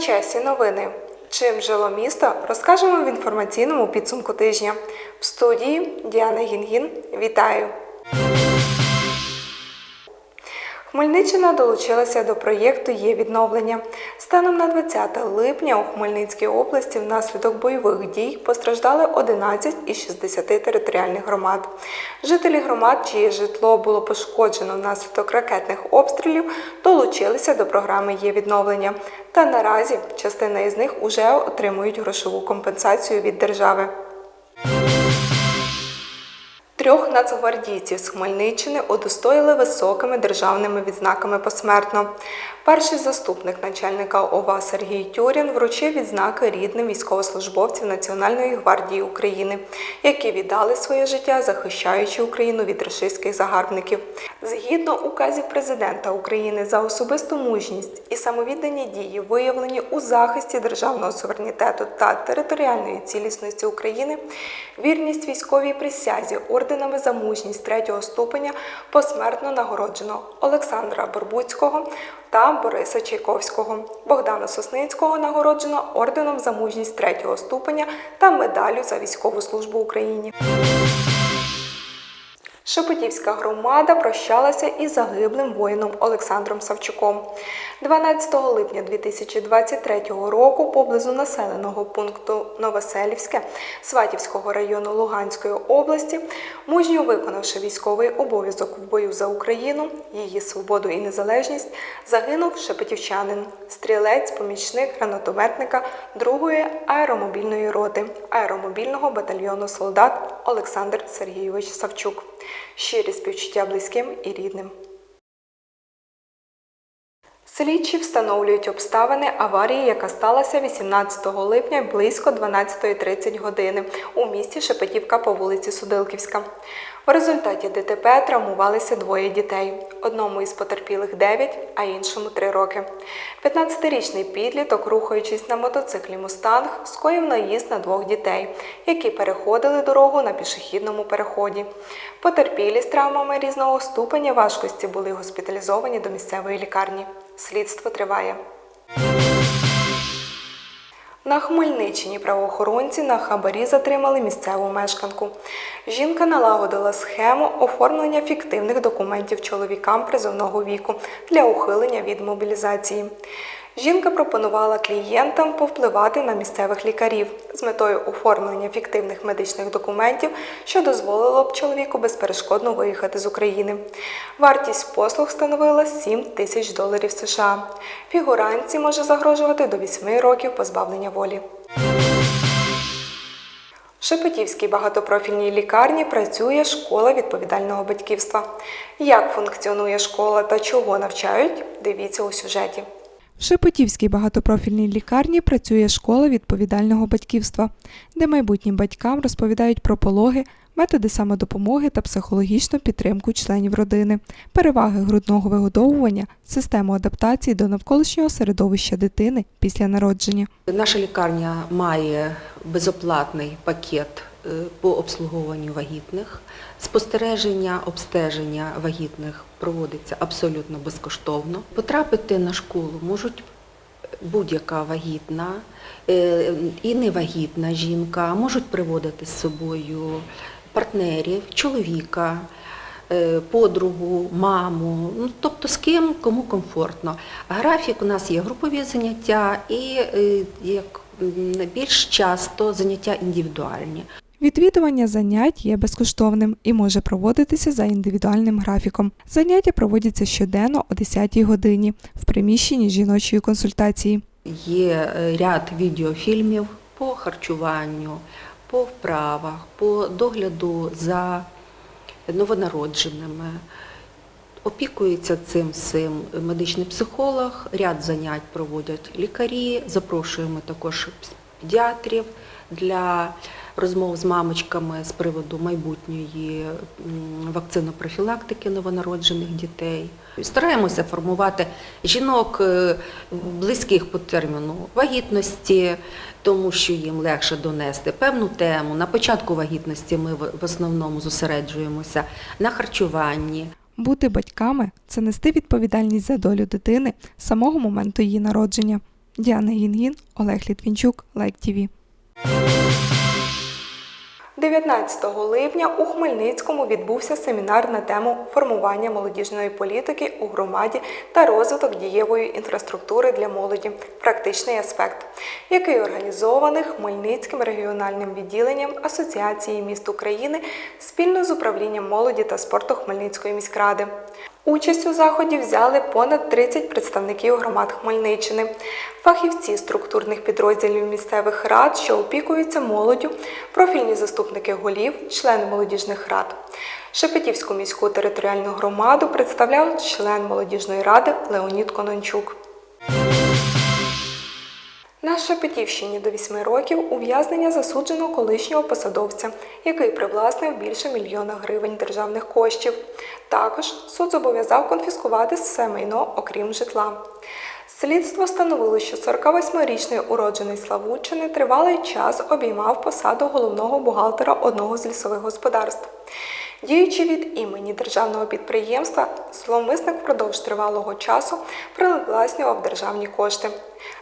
Часі новини. Чим жило місто, розкажемо в інформаційному підсумку тижня. В студії Діана Гінгін. Вітаю! Хмельниччина долучилася до проєкту Є відновлення. Станом на 20 липня у Хмельницькій області внаслідок бойових дій постраждали 11 із 60 територіальних громад. Жителі громад, чиє житло було пошкоджено внаслідок ракетних обстрілів, долучилися до програми Є відновлення. Та наразі частина із них уже отримують грошову компенсацію від держави. Трьох нацгвардійців з Хмельниччини удостоїли високими державними відзнаками посмертно. Перший заступник начальника ОВА Сергій Тюрін вручив відзнаки рідним військовослужбовців Національної гвардії України, які віддали своє життя, захищаючи Україну від рашистських загарбників. Згідно указів президента України за особисту мужність і самовіддані дії, виявлені у захисті державного суверенітету та територіальної цілісності України, вірність військовій присязі орденами за мужність третього ступеня посмертно нагороджено Олександра Борбуцького та Бориса Чайковського. Богдана Сосницького нагороджено орденом за мужність третього ступеня та медаллю за військову службу Україні. Шепетівська громада прощалася із загиблим воїном Олександром Савчуком. 12 липня 2023 року поблизу населеного пункту Новоселівське Сватівського району Луганської області, мужньо виконавши військовий обов'язок в бою за Україну, її свободу і незалежність, загинув шепетівчанин, стрілець, помічник гранатометника 2-ї аеромобільної роти аеромобільного батальйону солдат Олександр Сергійович Савчук. Щирі співчуття близьким і рідним. Слідчі встановлюють обставини аварії, яка сталася 18 липня близько 12.30 години у місті Шепетівка по вулиці Судилківська. В результаті ДТП травмувалися двоє дітей. Одному із потерпілих 9, а іншому 3 роки. 15-річний підліток, рухаючись на мотоциклі Мустанг, скоїв наїзд на двох дітей, які переходили дорогу на пішохідному переході. Потерпілі з травмами різного ступеня важкості були госпіталізовані до місцевої лікарні. Слідство триває. На Хмельниччині правоохоронці на хабарі затримали місцеву мешканку. Жінка налагодила схему оформлення фіктивних документів чоловікам призовного віку для ухилення від мобілізації. Жінка пропонувала клієнтам повпливати на місцевих лікарів з метою оформлення фіктивних медичних документів, що дозволило б чоловіку безперешкодно виїхати з України. Вартість послуг становила 7 тисяч доларів США. Фігуранці може загрожувати до 8 років позбавлення волі. В Шепетівській багатопрофільній лікарні працює школа відповідального батьківства. Як функціонує школа та чого навчають, дивіться у сюжеті. В Шепетівській багатопрофільній лікарні працює школа відповідального батьківства, де майбутнім батькам розповідають про пологи, методи самодопомоги та психологічну підтримку членів родини, переваги грудного вигодовування, систему адаптації до навколишнього середовища дитини після народження. Наша лікарня має безоплатний пакет по обслуговуванню вагітних. Спостереження, обстеження вагітних проводиться абсолютно безкоштовно. Потрапити на школу можуть будь-яка вагітна е, і невагітна жінка, можуть приводити з собою партнерів, чоловіка, е, подругу, маму, ну, тобто з ким, кому комфортно. Графік у нас є групові заняття і е, як більш часто заняття індивідуальні. Відвідування занять є безкоштовним і може проводитися за індивідуальним графіком. Заняття проводяться щоденно о 10-й годині в приміщенні жіночої консультації. Є е, ряд відеофільмів по харчуванню, по вправах, по догляду за новонародженими. Опікується цим всім медичний психолог, ряд занять проводять лікарі, запрошуємо також педіатрів для розмов з мамочками з приводу майбутньої вакцинопрофілактики новонароджених дітей. Стараємося формувати жінок е, близьких по терміну вагітності, тому що їм легше донести певну тему. На початку вагітності ми в основному зосереджуємося на харчуванні. Бути батьками це нести відповідальність за долю дитини з самого моменту її народження. Діана Гінгін, Олег Літвінчук, Лайк ТІВІ. 19 липня у Хмельницькому відбувся семінар на тему формування молодіжної політики у громаді та розвиток дієвої інфраструктури для молоді. Практичний аспект, який організований Хмельницьким регіональним відділенням Асоціації міст України спільно з управлінням молоді та спорту Хмельницької міськради. Участь у заході взяли понад 30 представників громад Хмельниччини, фахівці структурних підрозділів місцевих рад, що опікуються молоддю, профільні заступники голів, члени молодіжних рад. Шепетівську міську територіальну громаду представляв член молодіжної ради Леонід Конончук. На Шепетівщині до 8 років ув'язнення засуджено колишнього посадовця, який привласнив більше мільйона гривень державних коштів. Також суд зобов'язав конфіскувати все майно, окрім житла. Слідство встановило, що 48-річний уроджений Славутчини тривалий час обіймав посаду головного бухгалтера одного з лісових господарств. Діючи від імені державного підприємства, зловмисник впродовж тривалого часу привласнював державні кошти.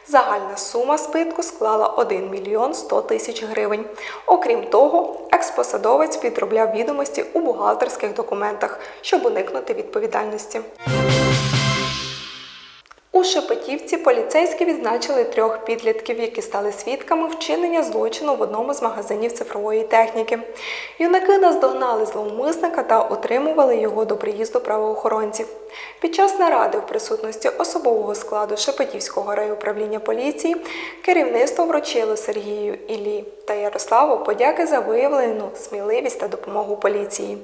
Загальна сума збитку склала 1 мільйон 100 тисяч гривень. Окрім того, експосадовець підробляв відомості у бухгалтерських документах, щоб уникнути відповідальності. Шепетівці поліцейські відзначили трьох підлітків, які стали свідками вчинення злочину в одному з магазинів цифрової техніки. Юнаки наздогнали зловмисника та отримували його до приїзду правоохоронців. Під час наради в присутності особового складу Шепетівського райуправління поліції керівництво вручило Сергію Іллі та Ярославу подяки за виявлену сміливість та допомогу поліції.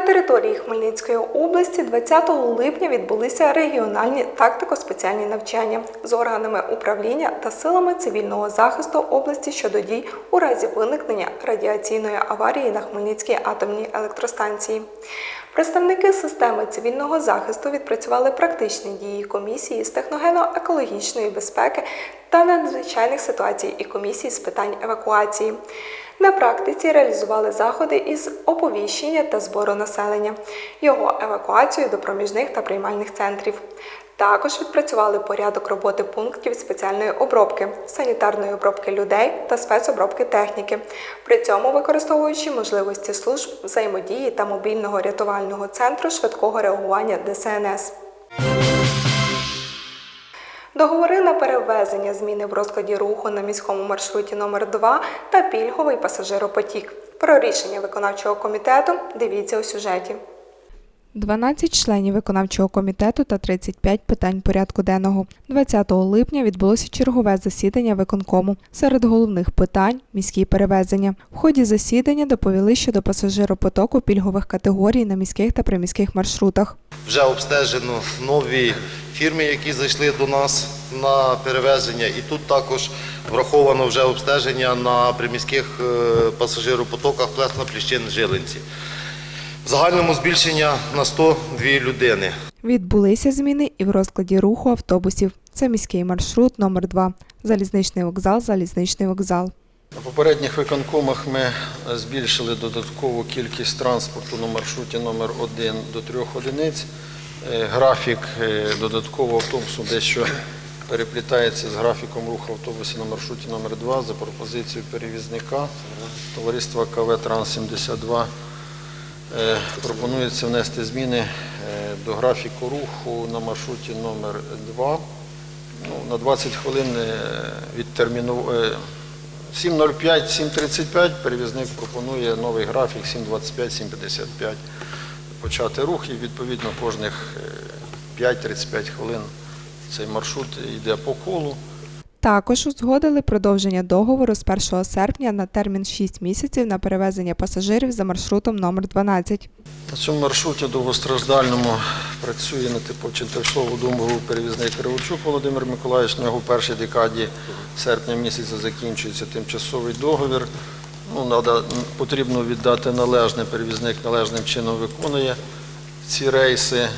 На території Хмельницької області 20 липня відбулися регіональні тактико-спеціальні навчання з органами управління та силами цивільного захисту області щодо дій у разі виникнення радіаційної аварії на Хмельницькій атомній електростанції. Представники системи цивільного захисту відпрацювали практичні дії комісії з техногенно-екологічної безпеки та надзвичайних ситуацій і комісії з питань евакуації. На практиці реалізували заходи із оповіщення та збору населення, його евакуацію до проміжних та приймальних центрів. Також відпрацювали порядок роботи пунктів спеціальної обробки, санітарної обробки людей та спецобробки техніки, при цьому використовуючи можливості служб взаємодії та мобільного рятувального центру швидкого реагування ДСНС. Договори на перевезення зміни в розкладі руху на міському маршруті номер 2 та пільговий пасажиропотік. Про рішення виконавчого комітету дивіться у сюжеті. 12 членів виконавчого комітету та 35 питань порядку денного. 20 липня відбулося чергове засідання виконкому. Серед головних питань міські перевезення. В ході засідання доповіли щодо пасажиропотоку пільгових категорій на міських та приміських маршрутах. Вже обстежено нові фірми, які зайшли до нас на перевезення, і тут також враховано вже обстеження на приміських е, пасажиропотоках Плесна, Пліщин, Жилинці. Загальному збільшення на 102 людини. Відбулися зміни і в розкладі руху автобусів. Це міський маршрут номер 2 залізничний вокзал, залізничний вокзал. На попередніх виконкомах ми збільшили додаткову кількість транспорту на маршруті номер 1 до 3 одиниць. Е, Графік е, додаткового автобусу дещо переплітається з графіком руху автобусів на маршруті номер 2 за пропозицією перевізника товариства КВ Транс-72. Е, Пропонується внести зміни е, до графіку руху на маршруті номер 2 ну, на 20 хвилин е, відтермінув. е, 7.05, 7.35 перевізник пропонує новий графік 7.25, 7.55 почати рух і відповідно кожних е, 5-35 хвилин цей маршрут йде по колу. Також узгодили продовження договору з 1 серпня на термін 6 місяців на перевезення пасажирів за маршрутом номер 12. На цьому маршруті довгостраждальному працює на типу Ченташову думову перевізник Кривочук Володимир Миколаївич. На його в першій декаді серпня місяця закінчується тимчасовий договір. Ну, надо, потрібно віддати належне, перевізник належним чином виконує ці рейси.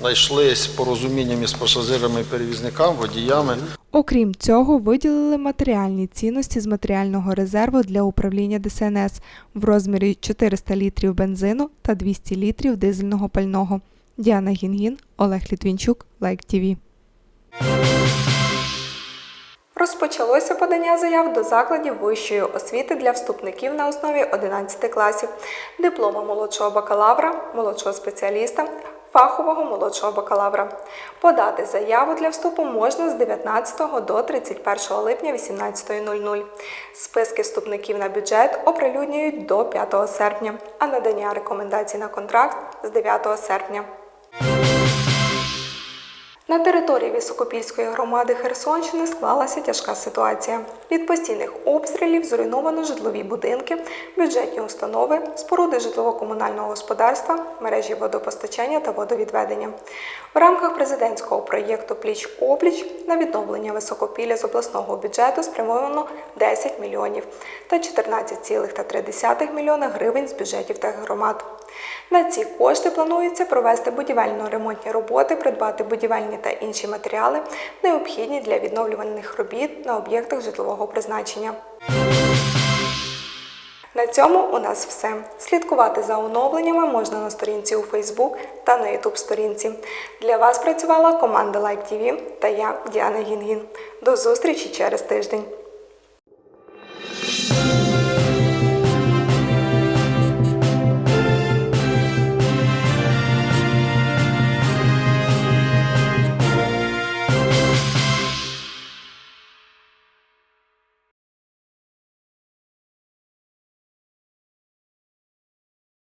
Знайшлись порозумінням із пасажирами і перевізниками, водіями. Окрім цього, виділили матеріальні цінності з матеріального резерву для управління ДСНС в розмірі 400 літрів бензину та 200 літрів дизельного пального. Діана Гінгін, Олег Літвінчук, Лайк ТІВІ. Розпочалося подання заяв до закладів вищої освіти для вступників на основі 11 класів, диплома молодшого бакалавра, молодшого спеціаліста, фахового молодшого бакалавра. Подати заяву для вступу можна з 19 до 31 липня 18.00. Списки вступників на бюджет оприлюднюють до 5 серпня, а надання рекомендацій на контракт з 9 серпня. На території Високопільської громади Херсонщини склалася тяжка ситуація. Від постійних обстрілів зруйновано житлові будинки, бюджетні установи, споруди житлово-комунального господарства, мережі водопостачання та водовідведення. В рамках президентського проєкту Пліч опліч на відновлення високопілля з обласного бюджету спрямовано 10 мільйонів та 14,3 мільйона гривень з бюджетів та громад. На ці кошти планується провести будівельно-ремонтні роботи, придбати будівельні та інші матеріали, необхідні для відновлювальних робіт на об'єктах житлового призначення. На цьому у нас все. Слідкувати за оновленнями можна на сторінці у Facebook та на YouTube сторінці. Для вас працювала команда Like TV та я, Діана Гінгін. До зустрічі через тиждень.